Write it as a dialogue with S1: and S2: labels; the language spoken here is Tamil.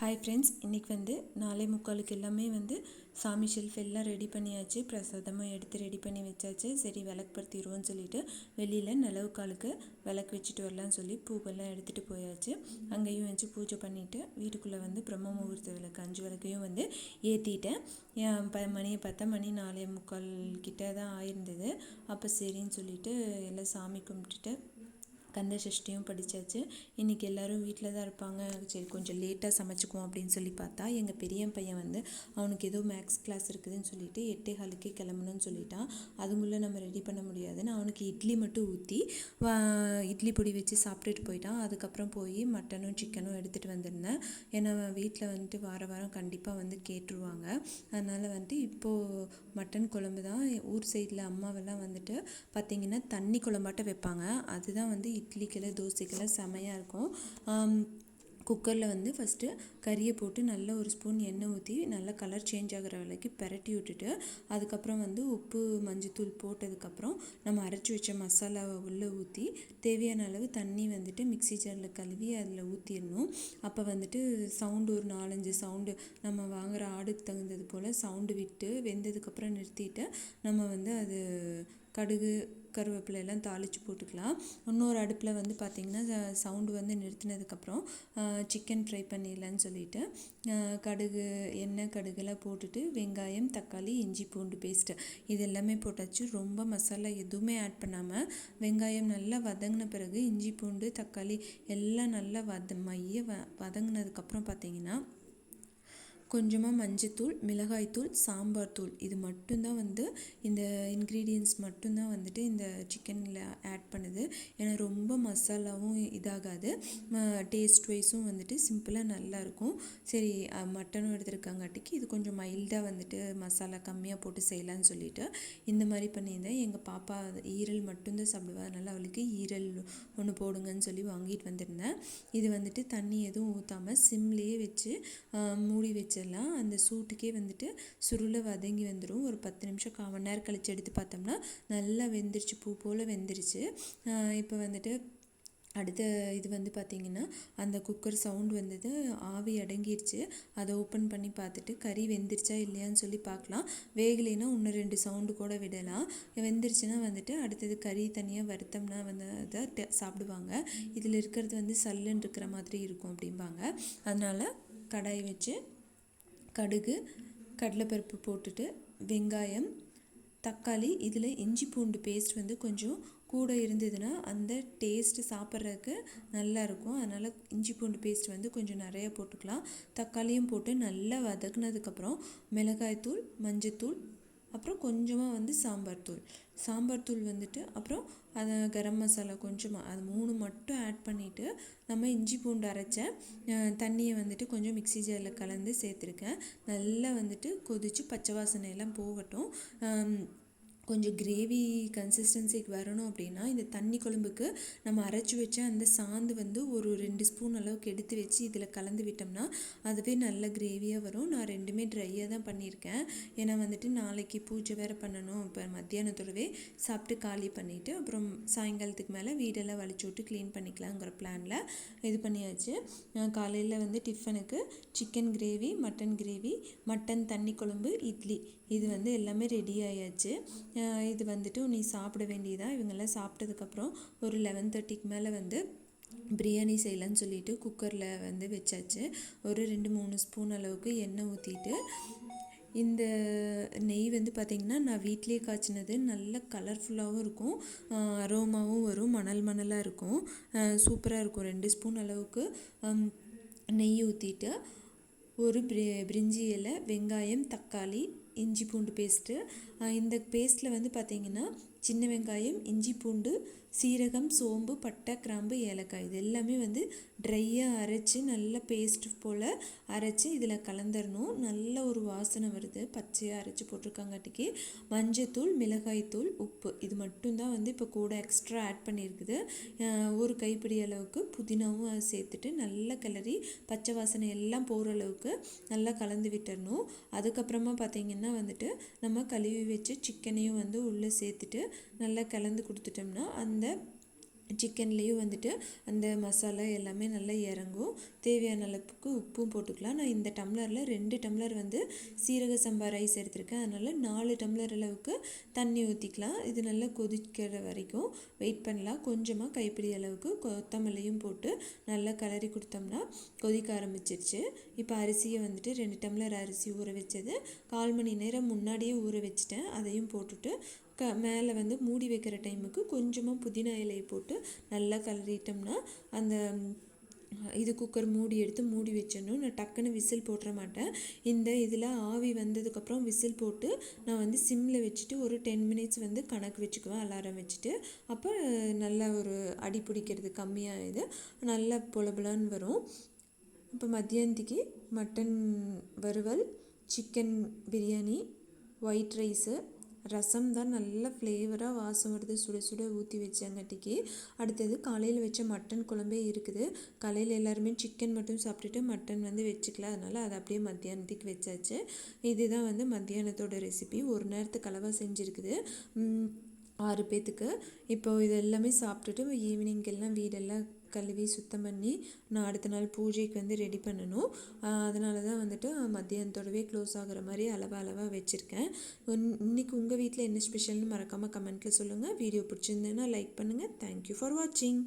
S1: ஹாய் ஃப்ரெண்ட்ஸ் இன்றைக்கி வந்து நாலே முக்காலுக்கு எல்லாமே வந்து சாமி ஷெல்ஃப் எல்லாம் ரெடி பண்ணியாச்சு. பிரசாதமாக எடுத்து ரெடி பண்ணி வச்சாச்சு. சரி விளக்குப்படுத்திடுவோம்னு சொல்லிட்டு வெளியில் நிலவு காலுக்கு விளக்கு வச்சுட்டு வரலான்னு சொல்லி பூவெல்லாம் எடுத்துகிட்டு போயாச்சு. அங்கேயும் வச்சு பூஜை பண்ணிவிட்டு வீட்டுக்குள்ளே வந்து பிரம்ம முகூர்த்த விளக்கு அஞ்சு விளக்கையும் வந்து ஏற்றிட்டேன் ப மணியை பார்த்தா மணி நாலே முக்கால் கிட்டே தான் ஆயிருந்தது. அப்போ சரின்னு சொல்லிட்டு எல்லாம் சாமி கும்பிட்டுட்டு கந்த சஷ்டியும் படித்தாச்சு இன்றைக்கி எல்லோரும் வீட்டில் தான் இருப்பாங்க. சரி கொஞ்சம் லேட்டாக சமைச்சிக்குவோம் அப்படின்னு சொல்லி பார்த்தா எங்கள் பெரிய பையன் வந்து அவனுக்கு ஏதோ மேக்ஸ் கிளாஸ் இருக்குதுன்னு சொல்லிட்டு எட்டே காலுக்கே கிளம்பணும்னு சொல்லிட்டான். அதுக்குள்ளே நம்ம ரெடி பண்ண முடியாதுன்னு அவனுக்கு இட்லி மட்டும் ஊற்றி இட்லி பொடி வச்சு சாப்பிட்டுட்டு போயிட்டான். அதுக்கப்புறம் போய் மட்டனும் சிக்கனும் எடுத்துகிட்டு வந்திருந்தேன். ஏன்னா வீட்டில் வந்துட்டு வார வாரம் கண்டிப்பாக வந்து கேட்டுருவாங்க. அதனால் வந்துட்டு இப்போது மட்டன் குழம்பு தான் ஊர் சைடில் அம்மாவெல்லாம் வந்துட்டு பார்த்திங்கன்னா தண்ணி குழம்பாட்ட வைப்பாங்க. அதுதான் வந்து இட்லிக்கெல்லாம் தோசைக்கெல்லாம் செமையாக இருக்கும். குக்கரில் வந்து ஃபஸ்ட்டு கறியை போட்டு நல்ல ஒரு ஸ்பூன் எண்ணெய் ஊற்றி நல்லா கலர் சேஞ்ச் ஆகிற விலைக்கு பெரட்டி விட்டுட்டு அதுக்கப்புறம் வந்து உப்பு மஞ்சத்தூள் போட்டதுக்கப்புறம் நம்ம அரைச்சி வச்ச மசாலாவை உள்ளே ஊற்றி தேவையான அளவு தண்ணி வந்துட்டு மிக்சி ஜாரில் கழுவி அதில் ஊற்றிடணும் அப்போ வந்துட்டு சவுண்டு ஒரு நாலஞ்சு சவுண்டு நம்ம வாங்குகிற ஆடுக்கு தகுந்தது போல் சவுண்டு விட்டு வெந்ததுக்கப்புறம் நிறுத்திட்டு நம்ம வந்து அது கடுகு கருவேப்பிலை எல்லாம் தாளித்து போட்டுக்கலாம். இன்னொரு அடுப்பில் வந்து பார்த்திங்கன்னா சவுண்டு வந்து நிறுத்தினதுக்கப்புறம் சிக்கன் ஃப்ரை பண்ணிடலான்னு சொல்லிவிட்டு கடுகு எண்ணெய் கடுகுலாம் போட்டுட்டு வெங்காயம் தக்காளி இஞ்சி பூண்டு பேஸ்ட்டு இது எல்லாமே போட்டாச்சு. ரொம்ப மசாலா எதுவுமே ஆட் பண்ணாமல் வெங்காயம் நல்லா வதங்கின பிறகு இஞ்சி பூண்டு தக்காளி எல்லாம் நல்லா வத மைய வ வதங்கினதுக்கப்புறம் பார்த்திங்கன்னா கொஞ்சமாக மஞ்சத்தூள் மிளகாய்த்தூள் சாம்பார் தூள் இது மட்டும்தான் வந்து இந்த இன்க்ரீடியன்ஸ் மட்டும்தான் வந்துட்டு இந்த சிக்கனில் ஆட் பண்ணுது. ஏன்னா ரொம்ப மசாலாவும் இதாகாது. டேஸ்ட் வைஸும் வந்துட்டு சிம்பிளாக நல்லாயிருக்கும் சரி மட்டனும் எடுத்துருக்காங்காட்டிக்கு இது கொஞ்சம் மைல்டாக வந்துட்டு மசாலா கம்மியாக போட்டு செய்யலான்னு சொல்லிட்டு இந்த மாதிரி பண்ணியிருந்தேன். எங்கள் பாப்பா ஈரல் மட்டும்தான் சாப்பிடுவா. அதனால் அவளுக்கு ஈரல் ஒன்று போடுங்கன்னு சொல்லி வாங்கிட்டு வந்திருந்தேன். இது வந்துட்டு தண்ணி எதுவும் ஊற்றாமல் சிம்லேயே வச்சு மூடி வச்சு வச்சிடலாம். அந்த சூட்டுக்கே வந்துட்டு சுருளை வதங்கி வந்துடும் ஒரு பத்து நிமிஷம் கால் மணி நேரம் கழித்து எடுத்து பார்த்தோம்னா நல்லா வெந்துருச்சு. பூ போல் வெந்துருச்சு. இப்போ வந்துட்டு அடுத்த இது வந்து பார்த்திங்கன்னா அந்த குக்கர் சவுண்ட் வந்தது ஆவி அடங்கிருச்சு. அதை ஓப்பன் பண்ணி பார்த்துட்டு கறி வெந்துருச்சா இல்லையான்னு சொல்லி பார்க்கலாம். வேகலைன்னா இன்னும் ரெண்டு சவுண்டு கூட விடலாம். வெந்துருச்சுன்னா வந்துட்டு அடுத்தது கறி தனியாக வருத்தம்னா வந்து அதை சாப்பிடுவாங்க. இதில் இருக்கிறது வந்து சல்லுன்னு இருக்கிற மாதிரி இருக்கும் அப்படிம்பாங்க. அதனால் கடாய் வச்சு கடுகு கடலைப்பருப்பு போட்டுட்டு வெங்காயம் தக்காளி இதில் இஞ்சி பூண்டு பேஸ்ட் வந்து கொஞ்சம் கூட இருந்ததுன்னா அந்த டேஸ்ட்டு சாப்பிட்றதுக்கு நல்லாயிருக்கும் அதனால் இஞ்சி பூண்டு பேஸ்ட் வந்து கொஞ்சம் நிறையா போட்டுக்கலாம். தக்காளியும் போட்டு நல்லா வதக்குனதுக்கப்புறம் மிளகாய்த்தூள் மஞ்சத்தூள் அப்புறம் கொஞ்சமாக வந்து சாம்பார் தூள். சாம்பார் தூள் வந்துட்டு அப்புறம் அதை கரம் மசாலா கொஞ்சமாக அது மூணு மட்டும் ஆட் பண்ணிவிட்டு நம்ம இஞ்சி பூண்டு அரைச்ச தண்ணியை வந்துட்டு கொஞ்சம் மிக்சி ஜாரில் கலந்து சேர்த்துருக்கேன். நல்லா வந்துட்டு கொதித்து பச்சை வாசனை எல்லாம் போகட்டும். கொஞ்சம் கிரேவி கன்சிஸ்டன்சிக்கு வரணும் அப்படின்னா இந்த தண்ணி குழம்புக்கு நம்ம அரைச்சி வச்ச அந்த சாந்து வந்து ஒரு ரெண்டு ஸ்பூன் அளவுக்கு எடுத்து வச்சு இதில் கலந்து விட்டோம்னா அதுவே நல்ல கிரேவியாக வரும். நான் ரெண்டுமே ட்ரையாக தான் பண்ணியிருக்கேன். ஏன்னா வந்துட்டு நாளைக்கு பூஜை வேறு பண்ணணும். இப்போ மத்தியானத்தோடவே சாப்பிட்டு காலி பண்ணிவிட்டு அப்புறம் சாயங்காலத்துக்கு மேலே வீடெல்லாம் வலிச்சு விட்டு க்ளீன் பண்ணிக்கலாங்கிற பிளானில் இது பண்ணியாச்சு. காலையில் வந்து டிஃபனுக்கு chicken gravy mutton gravy mutton தண்ணி குழம்பு இட்லி இது வந்து எல்லாமே ரெடி ஆயாச்சு. இது வந்துட்டு நீ சாப்பிட வேண்டியதாக இவங்கெல்லாம் சாப்பிட்டதுக்கப்புறம் ஒரு லெவன் தேர்ட்டிக்கு மேலே வந்து பிரியாணி செய்யலான்னு சொல்லிட்டு குக்கரில் வந்து வச்சாச்சு. ஒரு ரெண்டு மூணு ஸ்பூன் அளவுக்கு எண்ணெய் ஊற்றிட்டு இந்த நெய் வந்து பார்த்திங்கன்னா நான் வீட்லேயே காய்ச்சினது நல்ல கலர்ஃபுல்லாகவும் இருக்கும். அரோமாவும் வரும் மணல் மணலாக இருக்கும். சூப்பராக இருக்கும். ரெண்டு ஸ்பூன் அளவுக்கு நெய் ஊற்றிட்டு ஒரு பிரி பிரிஞ்சி இலை வெங்காயம் தக்காளி இஞ்சி பூண்டு பேஸ்ட்டு இந்த பேஸ்ட்டில் வந்து பார்த்திங்கன்னா சின்ன வெங்காயம் இஞ்சி பூண்டு சீரகம் சோம்பு பட்டை கிராம்பு ஏலக்காய். இது எல்லாமே வந்து ட்ரையாக அரைச்சி நல்ல பேஸ்ட் போல் அரைச்சி இதில் கலந்துடணும் நல்ல ஒரு வாசனை வருது. பச்சையாக அரைச்சி போட்டிருக்காங்காட்டிக்கு. மஞ்சத்தூள் மிளகாய்த்தூள் உப்பு. இது மட்டும்தான் வந்து இப்போ கூட எக்ஸ்ட்ரா ஆட் பண்ணியிருக்குது. ஒரு கைப்பிடி அளவுக்கு புதினாவும் சேர்த்துட்டு நல்ல கிளறி பச்சை வாசனை எல்லாம் போகிற அளவுக்கு நல்லா கலந்து விட்டுறணும். அதுக்கப்புறமா பார்த்திங்கன்னா வந்துட்டு நம்ம கழுவி வச்சு சிக்கனையும் வந்து உள்ளே சேர்த்துட்டு நல்லா கலந்து கொடுத்துட்டோம்னா அந்த சிக்கன்லேயும் வந்துட்டு அந்த மசாலா எல்லாமே நல்லா இறங்கும். தேவையான அளவுக்கு உப்பும் போட்டுக்கலாம். நான் இந்த டம்ளரில் ரெண்டு டம்ளர் வந்து சீரக சம்பா ரைஸ் எடுத்திருக்கேன். அதனால் நாலு டம்ளர் அளவுக்கு தண்ணி ஊற்றிக்கலாம் இது நல்லா கொதிக்கிற வரைக்கும் வெயிட் பண்ணலாம். கொஞ்சமாக கைப்பிடி அளவுக்கு கொத்தமல்லியும் போட்டு நல்லா கிளறி கொடுத்தோம்னா கொதிக்க ஆரம்பிச்சிருச்சு. இப்போ அரிசியை வந்துட்டு ரெண்டு டம்ளர் அரிசி ஊற வச்சது. கால் மணி நேரம் முன்னாடியே ஊற வச்சுட்டேன். அதையும் போட்டுட்டு க மேலே வந்து மூடி வைக்கிற டைமுக்கு கொஞ்சமாக புதினா இலையை போட்டு நல்லா கலரிட்டோம்னா அந்த இது குக்கர் மூடி எடுத்து மூடி வச்சிடணும். நான் டக்குன்னு விசில் போட்டுற மாட்டேன். இந்த இதில் ஆவி வந்ததுக்கப்புறம் விசில் போட்டு நான் வந்து சிம்மில் வச்சுட்டு ஒரு டென் மினிட்ஸ் வந்து கணக்கு வச்சுக்குவேன் அலாரம் வச்சுட்டு. அப்போ நல்லா ஒரு அடி பிடிக்கிறது கம்மியாகிது நல்லா புலபுலன்னு வரும். இப்போ மத்தியானத்துக்கு மட்டன் வறுவல் chicken biryani white rice rasam தான் நல்ல ஃப்ளேவராக வாசம் வருது. சுட சுட ஊற்றி வச்சங்காட்டிக்கு. அடுத்தது காலையில் வச்ச மட்டன் குழம்பே இருக்குது. காலையில் எல்லாருமே சிக்கன் மட்டும் சாப்பிட்டுட்டு மட்டன் வந்து வச்சுக்கல. அதனால் அதை அப்படியே மத்தியானத்துக்கு வச்சாச்சு. இதுதான் வந்து மத்தியானத்தோட ரெசிபி ஒரு நேரத்துக்கு அளவாக செஞ்சுருக்குது. ஆறு பேத்துக்கு. இப்போது இது எல்லாமே சாப்பிட்டுட்டு ஈவினிங்கெல்லாம் வீடெல்லாம் கழுவி சுத்தம் பண்ணி நான் அடுத்த நாள் பூஜைக்கு வந்து ரெடி பண்ணணும். அதனால தான் வந்துட்டு மத்தியானத்தோடவே க்ளோஸ் ஆகிற மாதிரி அளவாக அளவாக வச்சுருக்கேன். இன்றைக்கி உங்கள் வீட்டில் என்ன ஸ்பெஷல்னு மறக்காமல் கமெண்ட்டில் சொல்லுங்கள் வீடியோ பிடிச்சிருந்தேன்னா லைக் பண்ணுங்கள் தேங்க்யூ ஃபார் வாட்சிங்